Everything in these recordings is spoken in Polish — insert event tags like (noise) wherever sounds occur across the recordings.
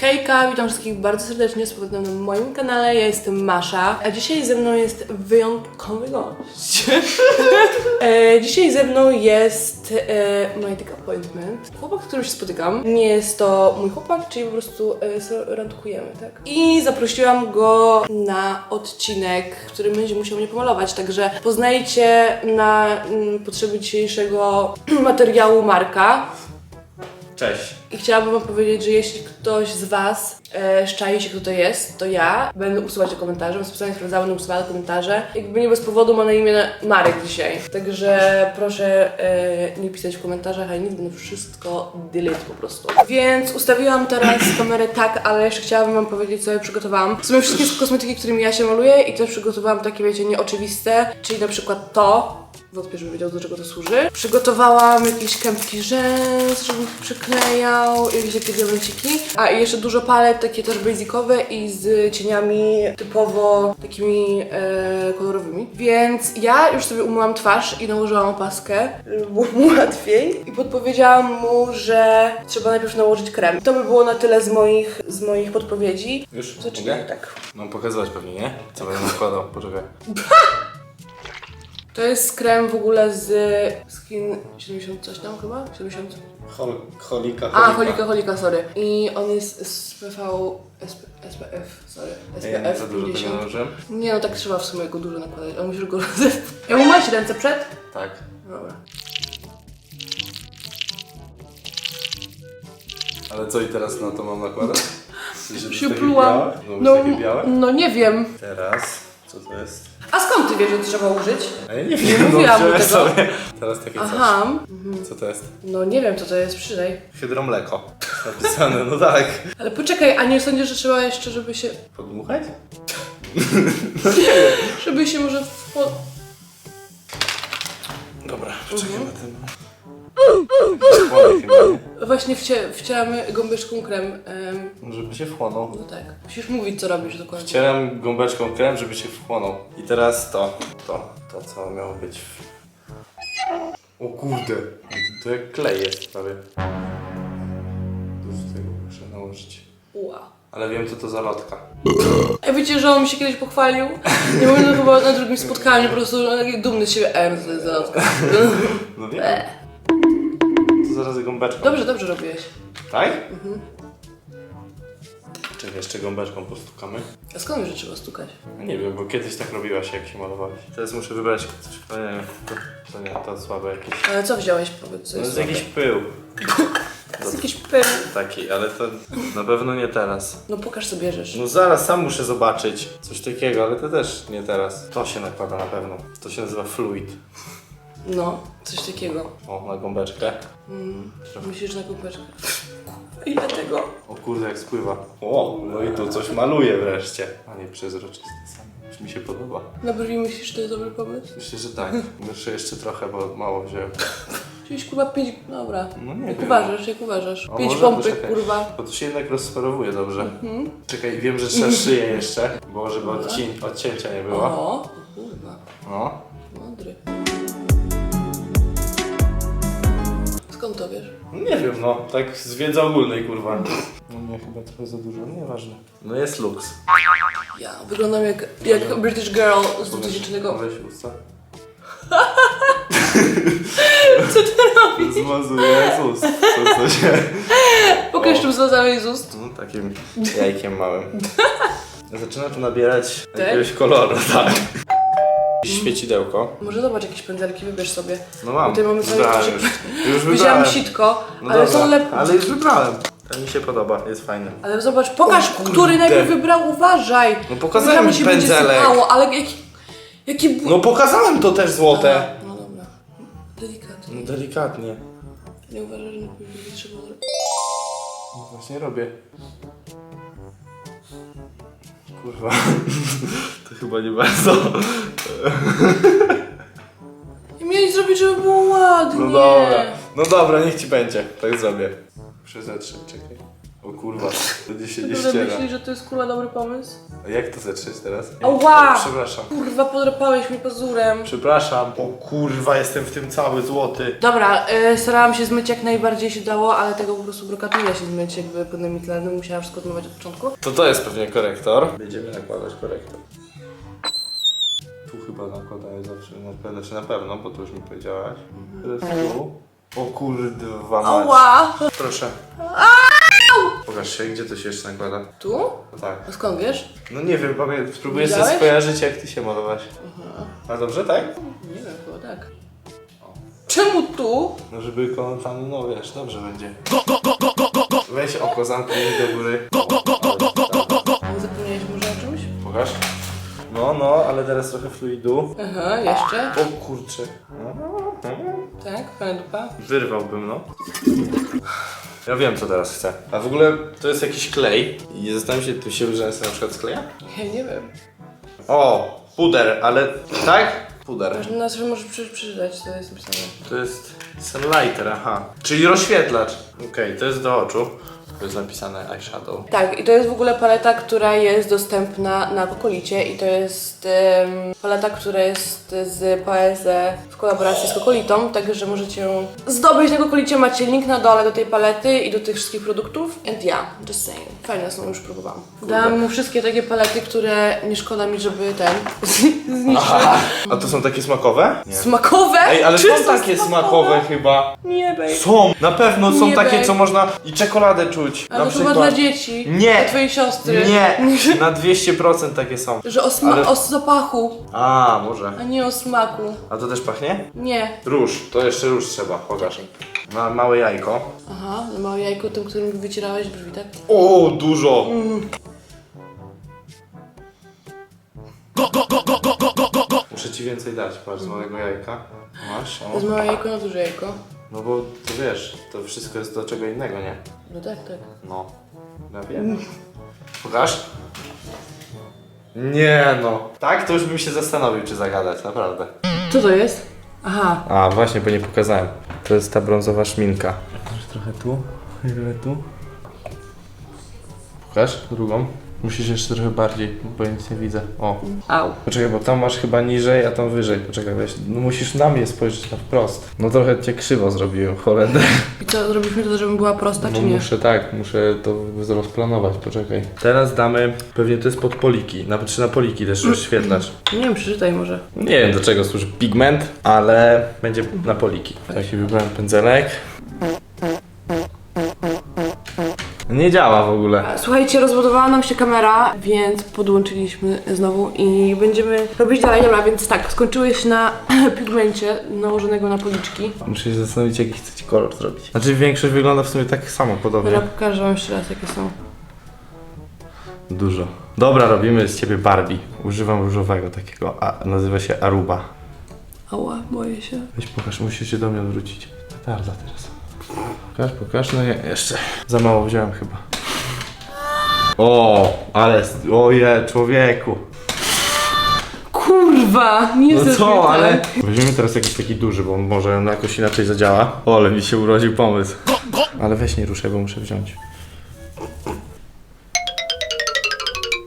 Hejka, witam wszystkich bardzo serdecznie z powrotem na moim kanale. Ja jestem Masza, a dzisiaj ze mną jest wyjątkowy gość. (laughs) e, dzisiaj ze mną jest e, my dick appointment. Chłopak, z którym się spotykam. Nie jest to mój chłopak, czyli po prostu e, randkujemy, tak? I zaprosiłam go na odcinek, w którym będzie musiał mnie pomalować, także poznajcie na mm, potrzeby dzisiejszego (clears throat) materiału Marka. Cześć. I chciałabym wam powiedzieć, że jeśli ktoś z was e, szczai się, kto to jest, to ja będę usuwać te komentarze, mam specjalnie sprawdzała, będę usuwała komentarze. Jakby nie bez powodu ma na imię Marek dzisiaj. Także proszę e, nie pisać w komentarzach, a nic, będę wszystko delete po prostu. Więc ustawiłam teraz kamerę tak, ale jeszcze chciałabym wam powiedzieć, co ja przygotowałam. W sumie wszystkie kosmetyki, którymi ja się maluję i też przygotowałam takie, wiecie, nieoczywiste, czyli na przykład to, Wątpię, żeby wiedział, do czego to służy. Przygotowałam jakieś kępki rzęs, żebym przyklejał, jakieś takie diamenciki. A i jeszcze dużo palet, takie też basicowe i z cieniami typowo takimi e, kolorowymi. Więc ja już sobie umyłam twarz i nałożyłam opaskę, żeby było mu (laughs) łatwiej. I podpowiedziałam mu, że trzeba najpierw nałożyć krem. To by było na tyle z moich, z moich podpowiedzi. Już mogę? tak. Mam pokazywać pewnie, nie? Co będę nakładał, poczekaj. (laughs) To jest krem w ogóle z Skin 70 coś tam chyba? 70? Hol, cholika, A, holika, holika, sorry. I on jest z PV, SP, SPF, sorry, Ja nie SPF za dużo tego 50. nałożyłem? Nie, no tak trzeba w sumie go dużo nakładać, ale musisz go rozebrać. Ja umyłeś ręce przed? Tak. Dobra. Ale co i teraz na to mam nakładać? (laughs) Się takie plułam. białe? No, No, takie białe? no nie wiem. Teraz, co to jest? Skąd ty wiesz, że trzeba użyć? A ja nie wiem, mówiłam mu wziąłem tego. sobie. Teraz takie coś. Aha, Co to jest? no nie wiem co to jest, przydaj. Hydromleko. Napisane, no tak. Ale poczekaj, a nie sądzisz, że trzeba jeszcze, żeby się, Podmuchać? (laughs) żeby się może wchło... Dobra, poczekaj na tym. Wchłonie chyba, nie? Właśnie wcie, wcielamy gąbeczką krem. em, Żeby się wchłonął. no tak. Musisz mówić co robisz dokładnie. Wcieram gąbeczką krem, żeby się wchłonął. I teraz to, to, to co miało być w... O kurde, to jak klej jest prawie. Dużo tego muszę nałożyć. Wow. Ale wiem co to za lotka. A wiecie, że on mi się kiedyś pochwalił? Nie mówię, chyba na drugim spotkaniu, po prostu taki dumny z siebie. Em, to jest zalotka. (laughs) No wiem. To zaraz gąbeczką. Dobrze, dobrze robiłeś. Tak? Mhm. Czekaj, jeszcze gąbeczką postukamy. A skąd wiesz, że trzeba stukać? No nie wiem, bo kiedyś tak robiłaś jak się malowałeś. Teraz muszę wybrać coś, no nie wiem, to, to nie, to słabe jakieś. Ale co wziąłeś, powiedz, co No jest jest jakiś pył. (laughs) To jest jakiś pył. Taki, ale to na pewno nie teraz. No pokaż co bierzesz. No zaraz, sam muszę zobaczyć. Coś takiego, ale to też nie teraz. To się nakłada na pewno. To się nazywa fluid. No, coś takiego. O, na gąbeczkę. Mm, musisz na gąbeczkę. Ile tego? O kurde, jak spływa. O, no i tu coś maluje wreszcie. A nie przezroczyste sam. Już mi się podoba. Na brwi myślisz, że to jest dobry pomysł? Myślę, że tak. Muszę jeszcze trochę, bo mało wziąłem. Wziąłeś kurwa pięć... Dobra. No nie Jak wiem. uważasz, jak uważasz? A Pięć może pompek, poczekaj. kurwa. Bo to się jednak rozsmarowuje dobrze. Mhm. Czekaj, wiem, że trzeba szyję jeszcze, bo żeby odcień, odcięcia nie było. O, o kurwa. No. Mądry. Skąd to wiesz? Nie wiem, no, tak z wiedzy ogólnej, kurwa. No nie, chyba trochę za dużo, nieważne. No jest luks. Ja wyglądam jak, jak British Girl z 2000. Weź usta. Co ty robisz? Zmazuję z ust. Co, co się... Pokaż czym związałeś z ust. No takim jajkiem małym. (laughs) Zaczyna tu nabierać Tak? jakiegoś koloru, tak. Świecidełko. Może zobacz jakieś pędzelki, wybierz sobie. No mam. Tutaj mamy cały Wybrałem już. Już Wziąłem wybrałem. sitko, No ale dobra, są lepsze. Ale już wybrałem. To mi się podoba, jest fajny. Ale zobacz, pokaż, kurde. który najpierw wybrał, uważaj. No pokazałem Wybramy się będzie pędzelek. sypało, ale jaki... Jaki... bu- No pokazałem to też złote. No dobra. Delikatnie. No delikatnie. Nie uważasz, że najpierw będzie trzeba... No właśnie robię. Kurwa. (laughs) To chyba nie bardzo. I miałeś zrobić, żeby było ładnie. No dobra. No dobra, niech ci będzie. Tak zrobię. Muszę zetrzeć, czekaj. O kurwa, będzie się nie Naprawdę ściera. myślisz, że to jest kurwa dobry pomysł? A jak to zetrzeć teraz? Ała! Przepraszam. Kurwa, podrapałeś mi pazurem. Przepraszam. O kurwa, jestem w tym cały złoty. Dobra, y, starałam się zmyć jak najbardziej się dało, ale tego po prostu brokatu nie da się zmyć jakby pełnymi tlenem, musiałam wszystko odmywać od początku. To to jest pewnie korektor. Będziemy nakładać korektor. Tu chyba nakładaję zawsze, na pewno, czy na pewno, bo to już mi powiedziałaś. Teraz tu. O kurwa mać. Ała! Proszę. Pokaż się, gdzie to się jeszcze nakłada. Tu? No tak. A skąd wiesz? No nie wiem, pamię- spróbuję sobie Widziałeś? skojarzyć jak ty się malowaś. A dobrze, tak? Nie wiem, chyba tak. Czemu tu? No żeby koło tam, no wiesz, dobrze będzie. Weź oko, zamknij do góry. Zapomniałeś może o czymś? Pokaż. No, no, ale teraz trochę fluidu. Aha, jeszcze. O kurczę. Tak, fajna dupa. Wyrwałbym, no. Ja wiem, co teraz chcę. A w ogóle to jest jakiś klej. I zastanawiam się, tu się rzęsy na przykład skleja? Ja nie wiem. O, puder, ale tak? Puder. Masz nazwę może przy, przeczytać, co jest napisane. To jest sunlighter, aha. Czyli rozświetlacz. Okej, to jest do oczu. To jest napisane eyeshadow. Tak, i to jest w ogóle paleta, która jest dostępna na Kokolicie i to jest em, paleta, która jest z PSE w kolaboracji z Kokolitą, także możecie ją zdobyć na Kokolicie, macie link na dole do tej palety i do tych wszystkich produktów. And yeah, just saying. Fajne są, już próbowałam. Dałam mu wszystkie takie palety, które nie szkoda mi, żeby ten (laughs) zniszczyć. A to są takie smakowe? Nie. Smakowe? Ej, ale Czy są takie smakowe chyba. Nie, babe. Są, na pewno są Nie, takie, babe. co można i czekoladę czuć. Ale na to przykład. chyba dla dzieci. Nie. Dla twojej siostry. Nie, (laughs) na 200% takie są. Że o, sma- Ale- o zapachu, A, może. a nie o smaku. A to też pachnie? Nie. Róż, to jeszcze róż trzeba, pokaż. Ma małe jajko. Aha, no małe jajko tym, którym wycierałeś brwi, tak? O, dużo! Muszę ci więcej dać, patrz, z małego jajka. Masz, To o. jest małe jajko na duże jajko. No bo to wiesz, to wszystko jest do czego innego, nie? No tak, tak. No. Ja wiem. Pokaż. Nie no. Tak, to już bym się zastanowił, czy zagadać, naprawdę. Co to jest? Aha. A, właśnie, bo nie pokazałem. To jest ta brązowa szminka. Trochę tu, chwilę tu. Pokaż drugą. Musisz jeszcze trochę bardziej, bo ja nic nie widzę. O. Au. Poczekaj, bo tam masz chyba niżej, a tam wyżej. Poczekaj, weź. No musisz na mnie spojrzeć na wprost. No trochę cię krzywo zrobiłem, Holender. I co, zrobiliśmy to, żebym była prosta, No czy nie? muszę tak, muszę to rozplanować, poczekaj. Teraz damy, pewnie to jest pod poliki, na, czy na poliki też rozświetlacz. Nie wiem, przeczytaj może. Nie wiem do czego służy pigment, ale będzie na poliki. Taki wybrałem pędzelek. Nie działa w ogóle. Słuchajcie, rozbudowała nam się kamera, więc podłączyliśmy znowu i będziemy robić dalej. Dobra, więc tak, skończyłeś na (clears throat) pigmencie nałożonego na policzki. Muszę się zastanowić jaki chcę ci kolor zrobić. Znaczy większość wygląda w sumie tak samo podobnie. Dobra, pokażę wam jeszcze raz, jakie są. Dużo. Dobra, robimy z ciebie Barbie. Używam różowego takiego, a nazywa się Aruba. Ała, boję się. Weź pokaż, musisz się do mnie odwrócić. Petarda teraz. Pokaż, pokaż, no nie, jeszcze. Za mało wziąłem chyba. O, ale, oje, człowieku. Kurwa, nie No co, ale... Weźmiemy teraz jakiś taki duży, bo może jakoś inaczej zadziała. O, ale mi się urodził pomysł. Ale weź nie ruszaj, bo muszę wziąć.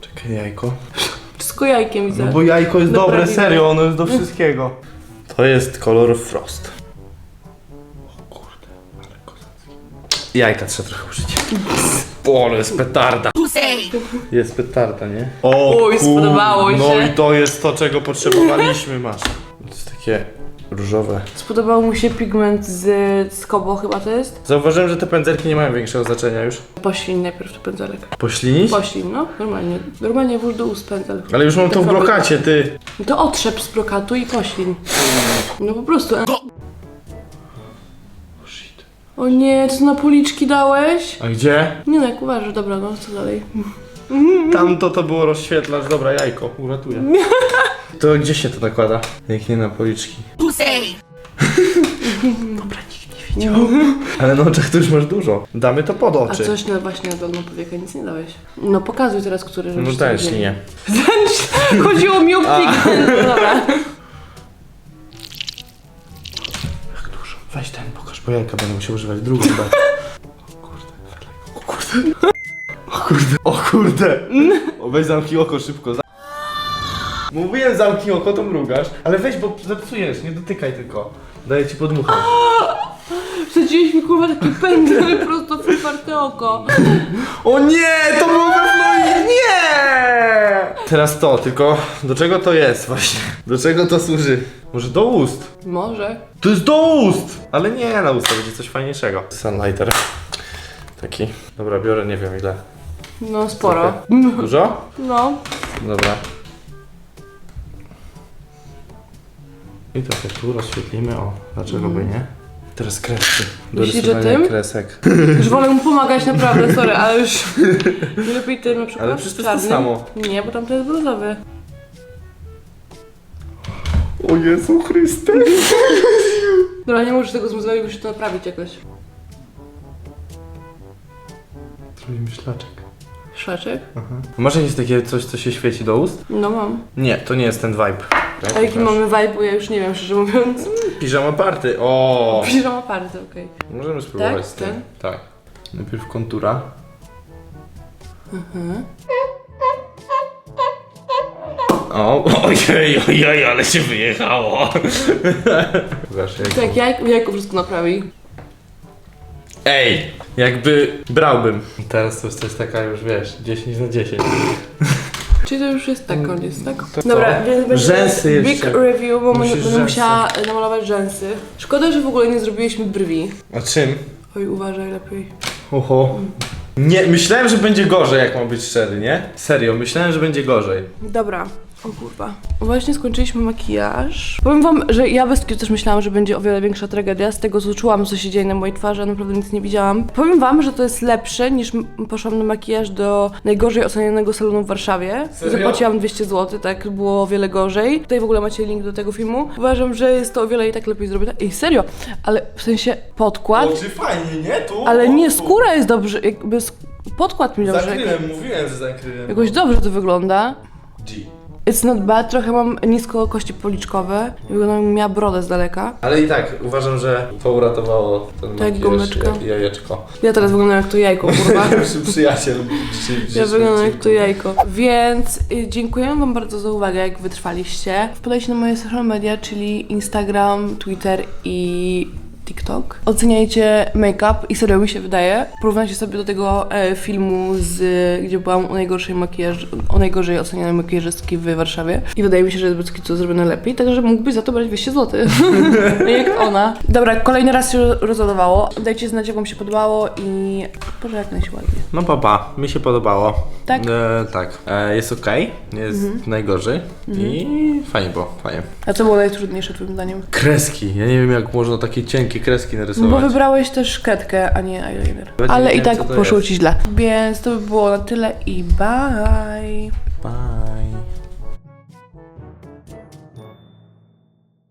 Czekaj, jajko. Wszystko jajkiem widzę. No bo jajko jest dobre, serio, ono jest do wszystkiego. To jest kolor frost. Jajka trzeba trochę użyć. O, ale jest petarda. Jest petarda, nie? O, Uj, kur- spodobało No się. i to jest to, czego potrzebowaliśmy, masz. To jest takie różowe. Spodobał mu się pigment z, z Kobo chyba to jest? Zauważyłem, że te pędzelki nie mają większego znaczenia już. Poślin najpierw to pędzelek. Poślinić? Poślin, no, normalnie. Normalnie włóż do ust pędzel. Ale już mam to w brokacie, ty. No to otrzep z brokatu i poślin. No po prostu. O nie, co na policzki dałeś? A gdzie? Nie no, jak uważasz, dobra, no co dalej? Tamto to było rozświetlacz, dobra, jajko, uratuję. (laughs) To gdzie się to nakłada? Jak nie na policzki. dobra, nikt nie widział. (laughs) Ale na oczach to już masz dużo. Damy to pod A oczy. coś na właśnie na dolną powiekę nic nie dałeś. No pokazuj teraz, który No żebyś też widzieli. nie. (laughs) Chodziło mi o pigment, no dobra. Jak dużo. Weź ten, bo jajka będę musiał używać drugą dać. (laughs) O kurde, o kurde. O kurde, o kurde. O, weź zamknij oko szybko. Mówiłem zamknij oko, to mrugasz. Ale weź, bo zepsujesz, nie dotykaj tylko. Daję ci podmuchać. (laughs) Wsadziłeś mi kurwa taki pędzel (laughs) prosto w otwarte oko. O nie, to było we nie! Teraz to, tylko do czego to jest właśnie? Do czego to służy? Może do ust? Może. To jest do ust! Ale nie, na usta będzie coś fajniejszego. Sunlighter. Taki. Dobra, biorę nie wiem ile. No sporo. Dużo? No. Dobra. I trochę tu rozświetlimy, o, dlaczego by nie? Teraz kresy. Do Myślisz, że rysowania tym? kresek. (laughs) Już wolę mu pomagać naprawdę, sorry, ale już (laughs) nie lepiej tym na przykład Ale przecież to jest to czarnym. samo. Nie, bo tam to jest brązowy. O Jezu Chryste! (laughs) Dobra, nie możesz tego zmuzować, musisz to naprawić jakoś. Zrobimy szlaczek. Szlaczek? Aha. Masz jakieś takie coś, co się świeci do ust? No mam. Nie, to nie jest ten vibe. Tak, A jaki mamy vibe, bo ja już nie wiem, szczerze mówiąc. Piżama party. O! Piżama party, okej. Możemy spróbować Tak? z tym. Ten? Tak. Najpierw kontura. Mhm. O, ojej, ojej, ale się wyjechało. Pokaż, jak... Tak, jak, jak wszystko naprawi. Ej, jakby brałbym. Teraz to jest coś taka już, wiesz, 10 na 10. Czyli to już jest tak koniec, tak? To Dobra, więc będzie Rzęsy big jeszcze. review, bo Musisz będę rzęsy. musiała namalować rzęsy. Szkoda, że w ogóle nie zrobiliśmy brwi. A czym? Oj, uważaj lepiej. Oho. Nie, myślałem, że będzie gorzej, jak mam być szczery, nie? Serio, myślałem, że będzie gorzej. Dobra. O kurwa. Właśnie skończyliśmy makijaż. Powiem wam, że ja bez też myślałam, że będzie o wiele większa tragedia. Z tego co czułam, co się dzieje na mojej twarzy, a naprawdę nic nie widziałam. Powiem wam, że to jest lepsze niż poszłam na makijaż do najgorzej ocenianego salonu w Warszawie. Serio? Zapłaciłam 200 zł, tak było o wiele gorzej. Tutaj w ogóle macie link do tego filmu. Uważam, że jest to o wiele i tak lepiej zrobione. Ej, serio, ale w sensie podkład. czy fajnie, nie? Tu? Ale nie, skóra jest dobrze, jakby podkład mi dobrze. Zakryłem, mówiłem, że zakryłem. Jakoś dobrze to wygląda. G. It's not bad, trochę mam nisko kości policzkowe. Wygląda jakbym miała brodę z daleka. Ale i tak, uważam, że to uratowało ten Tak, makijaż, gumeczka. jak jajeczko. Ja teraz wyglądam jak to jajko, kurwa. (laughs) Przy przyjaciel. Przy, Ja wyglądam jak to jajko. Więc y, dziękuję wam bardzo za uwagę, jak wytrwaliście. Wpadajcie na moje social media, czyli Instagram, Twitter i TikTok. Oceniajcie make-up i serio mi się wydaje. Porównajcie sobie do tego e, filmu, z, gdzie byłam u najgorszej makijaż, o najgorzej ocenianej makijażystki w Warszawie. I wydaje mi się, że jest bez kitu zrobione lepiej, także mógłbyś za to brać 200 zł. (laughs) jak ona. Dobra, kolejny raz się rozładowało. Dajcie znać, jak wam się podobało i Boże, jak najładnie. No papa, mi się podobało. Tak? E, tak. E, jest okej, nie jest najgorzej i fajnie było, fajnie. A co było najtrudniejsze twoim zdaniem? Kreski, ja nie wiem jak można takie cienkie kreski No narysować. bo wybrałeś też kredkę, a nie eyeliner. Nawet Ale nie i wiem, tak co to poszło jest. ci źle. Więc to by było na tyle i bye. Bye.